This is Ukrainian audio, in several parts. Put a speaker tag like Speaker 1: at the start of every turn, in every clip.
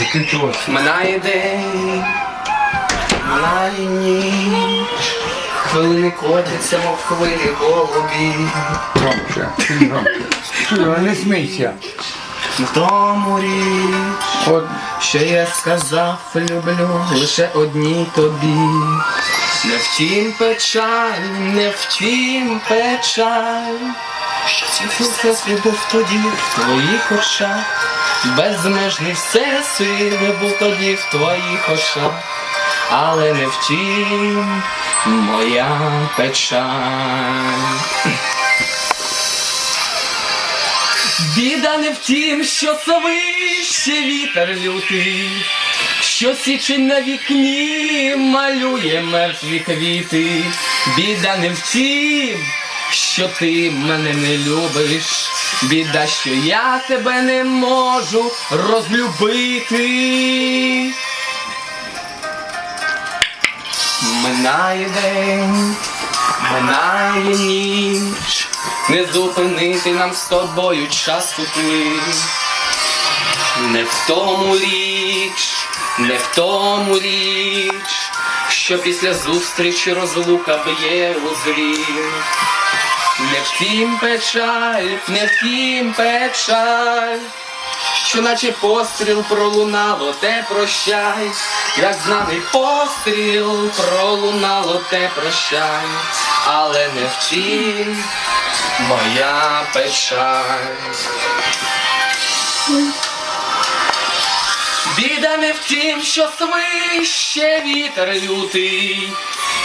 Speaker 1: Закінчилось.
Speaker 2: Минає день, минає ніч, хвилини котяться, мов хвилі голубі.
Speaker 1: Громче. Громче. Не смійся.
Speaker 2: В тому річ,
Speaker 1: От
Speaker 2: що я сказав, люблю лише одній тобі. Не втім печаль, не втім печаль, що світ тоді в твоїх очах, безмежний всесвіт був тоді в твоїх очах, але не втім моя печаль. Біда не в тім, що свище вітер лютий, що січень на вікні малює мертві квіти. Біда не в тім, що ти мене не любиш. Біда, що я тебе не можу розлюбити. Минає день, минає ніч, не зупинити нам з тобою час кути. Не в тому річ, не в тому річ, що після зустрічі розлука б'є у звір. Не втім печаль, не втім печаль, що наче постріл пролунало, те прощай, як знаний постріл пролунало, те прощай, але не втім моя печаль. Біда не в тім, що свище вітер лютий,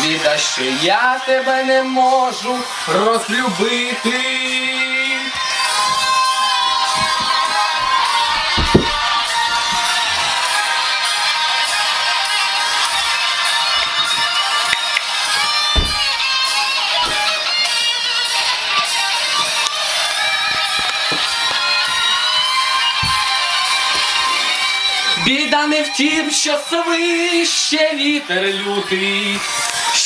Speaker 2: Біда, що я тебе не можу розлюбити. Біда не в тім, що свище вітер лютий,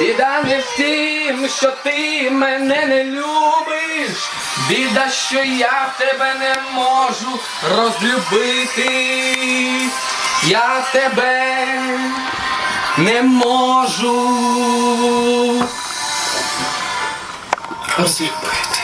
Speaker 2: Біда не в тім, що ти мене не любиш. Біда, що я тебе не можу розлюбити. Я тебе не можу розлюбити.